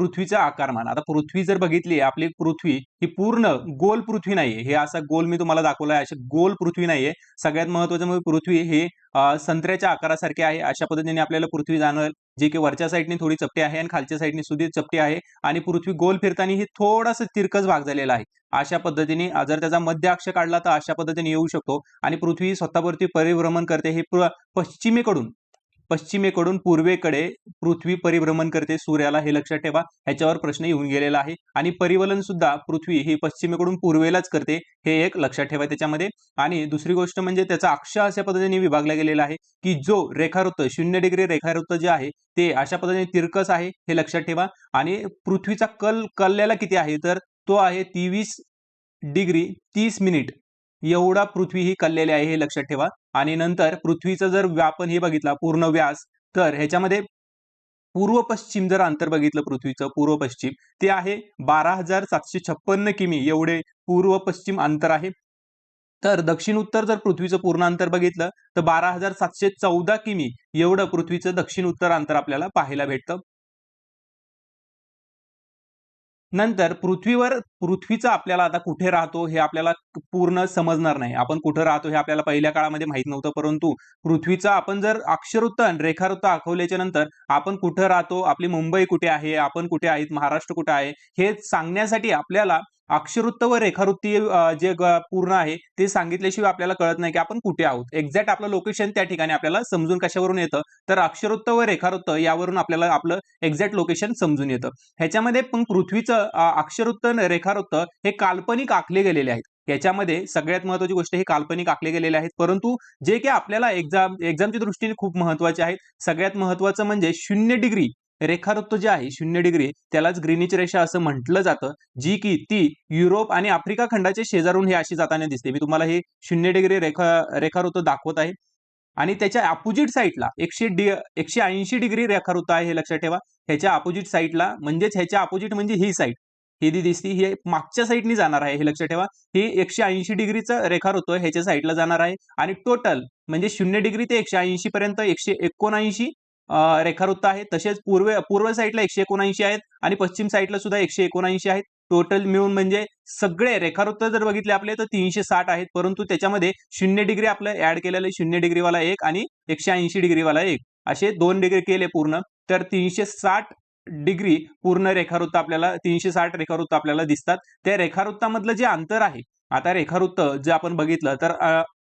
पृथ्वीचं आकारमान आता पृथ्वी जर बघितली आपली पृथ्वी ही पूर्ण गोल पृथ्वी नाहीये. हे असा गोल मी तुम्हाला दाखवला आहे अशी गोल पृथ्वी नाहीये. सगळ्यात महत्वाचं म्हणजे पृथ्वी हे संत्र्याच्या आकारासारखे आहे. अशा पद्धतीने आपल्याला पृथ्वी जाणवेल. जे की वरच्या साईडने थोडी चपटी आहे आणि खालच्या साईडने सुद्धा चपटी आहे. आणि पृथ्वी गोल फिरताना ही थोडासा तिरकस भाग झालेला आहे. अशा पद्धतीने जर त्याचा मध्य अक्ष काढला तर अशा पद्धतीने येऊ शकतो. आणि पृथ्वी स्वतःवरती परिभ्रमण करते हे पश्चिमेकडून. पश्चिमेकडून पूर्वेकडे पृथ्वी परिभ्रमण करते. सूर्याला हे लक्षात ठेवा. ह्याच्यावर प्रश्न येऊन गेलेला आहे. आणि परिवलन सुद्धा पृथ्वी ही पश्चिमेकडून पूर्वेलाच करते हे एक लक्षात ठेवा त्याच्यामध्ये. आणि दुसरी गोष्ट म्हणजे त्याचा अक्ष अशा पद्धतीने विभागला गेलेला आहे की जो रेखावृत्त शून्य डिग्री रेखावृत्त जे आहे ते अशा पद्धतीने तिरकस आहे हे लक्षात ठेवा. आणि पृथ्वीचा कल कल्ल्याला किती आहे? तर तो आहे तेवीस डिग्री तीस मिनिट. एवढा पृथ्वी ही कललेली आहे हे लक्षात ठेवा. आणि नंतर पृथ्वीचं जर व्यापन हे बघितला पूर्ण व्यास तर ह्याच्यामध्ये पूर्व पश्चिम जर अंतर बघितलं पृथ्वीचं पूर्व पश्चिम ते आहे बारा हजार सातशे छप्पन्न किमी एवढे पूर्व पश्चिम अंतर आहे. तर दक्षिण उत्तर जर पृथ्वीचं पूर्ण अंतर बघितलं तर बारा हजार सातशे चौदा किमी एवढं पृथ्वीचं दक्षिण उत्तर अंतर आपल्याला पाहायला भेटतं. नंतर पृथ्वीवर पृथ्वीचा आपल्याला आता कुठे राहतो हे आपल्याला पूर्ण समजणार नाही. आपण कुठे राहतो हे आपल्याला पहिल्या काळामध्ये माहीत नव्हतं परंतु पृथ्वीचा आपण जर अक्षरवृत्त रेखावृत्त आखवल्याच्या नंतर आपण कुठं राहतो आपली मुंबई कुठे आहे आपण कुठे आहेत महाराष्ट्र कुठे आहे हे सांगण्यासाठी आपल्याला अक्षरवृत्त व रेखावृत्ती जे पूर्ण आहे ते सांगितल्याशिवाय आपल्याला कळत नाही की आपण कुठे आहोत. एक्झॅक्ट आपलं लोकेशन त्या ठिकाणी आपल्याला समजून कशावरून येतं. तर अक्षरवृत्त व रेखावृत्त यावरून आपल्याला आपलं एक्झॅक्ट लोकेशन समजून येतं. ह्याच्यामध्ये पण पृथ्वीचं अक्षरवृत्त रेखावृत्त हे काल्पनिक आखले गेलेले आहेत. याच्यामध्ये सगळ्यात महत्वाची गोष्ट हे काल्पनिक आखले गेलेले आहेत. परंतु जे की आपल्याला एक्झाम एक्झामच्या दृष्टीने खूप महत्त्वाचे आहेत. सगळ्यात महत्वाचं म्हणजे शून्य डिग्री रेखावृत्त जे आहे शून्य डिग्री त्यालाच ग्रीनिच रेषा असं म्हटलं जातं जी की ती युरोप आणि आफ्रिका खंडाच्या शेजारून हे अशी जाताना दिसते. मी तुम्हाला हे शून्य डिग्री रेखा रेखावृत्त दाखवत आहे. आणि त्याच्या अपोजिट साईडला एकशे डि एकशे ऐंशी डिग्री रेखावृत्त आहे हे लक्षात ठेवा. ह्याच्या अपोजिट साईडला म्हणजेच ह्याच्या अपोजिट म्हणजे ही साईड ही जी दिसती ही मागच्या साईडनी जाणार आहे हे लक्षात ठेवा. ही एकशे ऐंशी डिग्रीचं रेखावृत्त ह्याच्या साईडला जाणार आहे. आणि टोटल म्हणजे शून्य डिग्री ते एकशे ऐंशी पर्यंत एकशे एकोणऐंशी रेखावृत्त आहे. तसेच पूर्व पूर्व साईडला एकशे एकोणऐंशी आहेत आणि पश्चिम साईडला सुद्धा एकशे एकोणऐंशी आहेत. टोटल मिळून म्हणजे सगळे रेखावृत्त जर बघितले आपले तर तीनशे साठ आहेत. परंतु त्याच्यामध्ये शून्य डिग्री आपलं ऍड केलेलं आहे. शून्य डिग्रीवाला एक आणि एकशे ऐंशी डिग्रीवाला एक. असे दोन डिग्री केले पूर्ण. तर तीनशे साठ डिग्री पूर्ण रेखावृत्त आपल्याला तीनशे साठ रेखावृत्त आपल्याला दिसतात. त्या रेखावृत्तामधलं जे अंतर आहे आता रेखावृत्त जे आपण बघितलं तर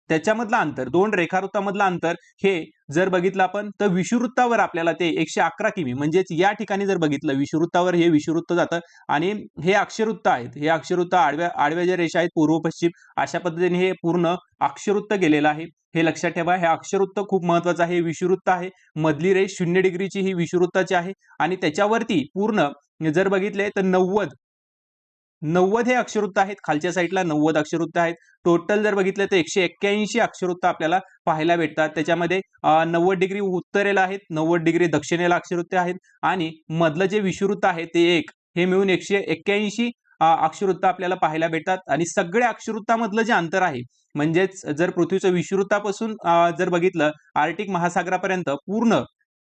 त्याच्यामधलं अंतर दोन रेखावृत्तामधलं अंतर हे जर बघितलं आपण तर विषुवृत्तावर आपल्याला ते एकशे अकरा किमी म्हणजेच या ठिकाणी जर बघितलं विषुवृत्तावर हे विषुवृत्त जातं आणि हे अक्षरवृत्त आहेत. हे अक्षरवृत्त आडव्या आडव्या ज्या रेषा आहेत पूर्व पश्चिम अशा पद्धतीने हे पूर्ण अक्षरवृत्त गेलेलं आहे. हे लक्षात ठेवा हे अक्षरवृत्त खूप महत्वाचं आहे हे विषुवृत्त आहे. मधली रेष शून्य डिग्रीची ही विषुवृत्ताची आहे आणि त्याच्यावरती पूर्ण जर बघितले तर नव्वद नव्वद हे अक्षरवृत्त आहेत. खालच्या साईडला नव्वद अक्षरवृत्त आहेत. टोटल जर बघितलं तर एकशे एक्क्याऐंशी अक्षरवृत्त आपल्याला पाहायला भेटतात. त्याच्यामध्ये नव्वद डिग्री उत्तरेला आहेत नव्वद डिग्री दक्षिणेला अक्षरवृत्त आहेत आणि मधलं जे विषुवृत्त आहे ते एक. हे मिळून एकशे एक्क्याऐंशी अक्षरवृत्त आपल्याला पाहायला भेटतात आणि सगळ्या अक्षरवृत्तामधलं जे अंतर आहे म्हणजेच जर पृथ्वीचं विषुवृत्तापासून जर बघितलं आर्टिक महासागरापर्यंत पूर्ण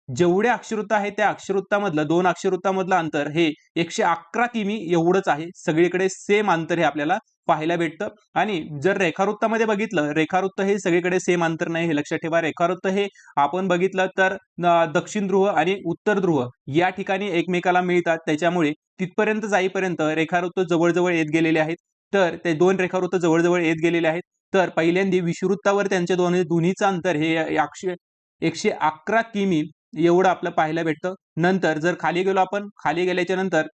जेवढे अक्षरवृत्त आहे त्या अक्षरवृत्तामधलं दोन अक्षरवृत्तामधलं अंतर हे एकशे अकरा किमी एवढंच आहे. सगळीकडे सेम अंतर हे आपल्याला पाहायला भेटतं. आणि जर रेखावृत्तामध्ये बघितलं रेखावृत्त हे सगळीकडे सेम अंतर नाही हे लक्षात ठेवा. रेखावृत्त हे आपण बघितलं तर दक्षिण ध्रुव आणि उत्तर ध्रुव या ठिकाणी एकमेकाला मिळतात. त्याच्यामुळे तिथपर्यंत जाईपर्यंत रेखावृत्त जवळजवळ येत गेलेले आहेत. तर ते दोन रेखावृत्त जवळजवळ येत गेलेले आहेत. तर पहिल्यांदा विषुवृत्तावर त्यांचे दोन दोन्हीचं अंतर हे एकशे एकशे अकरा किमी एवढं आपलं पाहायला भेटतं. नंतर जर खाली गेलो आपण खाली गेल्याच्यानंतर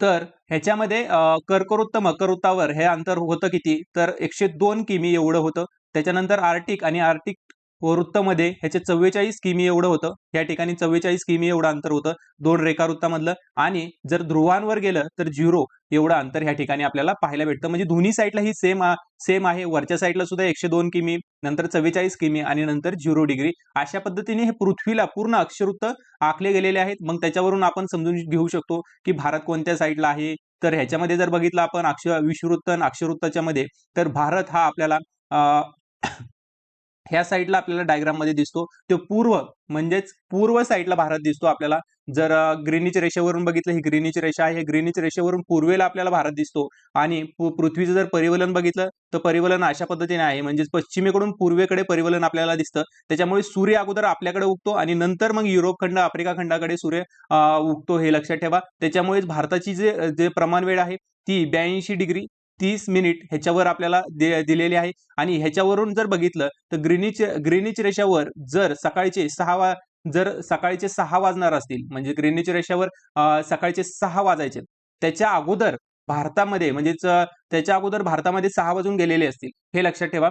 तर ह्याच्यामध्ये कर्करोत्तम कर्कवृत्त हे अंतर होतं किती? तर एकशे दोन किमी एवढं होतं. त्याच्यानंतर आर्टिक आणि आर्टिक व वृत्तमध्ये ह्याचे चव्वेचाळीस किमी एवढं होतं. या ठिकाणी चव्वेचाळीस किमी एवढं अंतर होतं. दोन रेखावृत्तामधलं आणि जर ध्रुवांवर गेलं तर झिरो एवढं अंतर ह्या ठिकाणी आपल्याला पाहायला भेटतं. म्हणजे दोन्ही साईडला ही सेम सेम आहे. वरच्या साईडला सुद्धा एकशे दोन किमी नंतर चव्वेचाळीस किमी आणि नंतर झिरो डिग्री. अशा पद्धतीने हे पृथ्वीला पूर्ण अक्षरवृत्त आखले गेलेले आहेत. मग त्याच्यावरून आपण समजून घेऊ शकतो की भारत कोणत्या साईडला आहे? तर ह्याच्यामध्ये जर बघितलं आपण अक्षर विषवृत्त आणि अक्षरवृत्ताच्या मध्ये तर भारत हा आपल्याला ह्या साईडला आपल्याला डायग्राममध्ये दिसतो. तो पूर्व म्हणजेच पूर्व साईडला भारत दिसतो आपल्याला. जर ग्रीनिच रेषेवरून बघितलं ही ग्रीनिच रेषा आहे. हे ग्रीनिच रेषेवरून पूर्वेला आपल्याला भारत दिसतो. आणि पृथ्वीचं जर परिवलन बघितलं तर परिवलन अशा पद्धतीने आहे. म्हणजेच पश्चिमेकडून पूर्वेकडे परिवलन आपल्याला दिसतं. त्याच्यामुळे सूर्य अगोदर आपल्याकडे उगतो आणि नंतर मग युरोप खंड आफ्रिका खंडाकडे सूर्य उगतो हे लक्षात ठेवा. त्याच्यामुळेच भारताची जे जे प्रमाण वेळ आहे ती ब्याऐंशी डिग्री तीस मिनिट ह्याच्यावर आपल्याला दे- दिलेली आहे. आणि ह्याच्यावरून जर बघितलं तर ग्रीनिच ग्रीनिच रेषावर जर सकाळचे सहा वा जर सकाळचे सहा वाजणार असतील म्हणजे ग्रीनिच रेषावर सकाळचे सहा वाजायचे त्याच्या अगोदर भारतामध्ये म्हणजेच त्याच्या अगोदर भारतामध्ये सहा वाजून गेलेले असतील हे लक्षात ठेवा.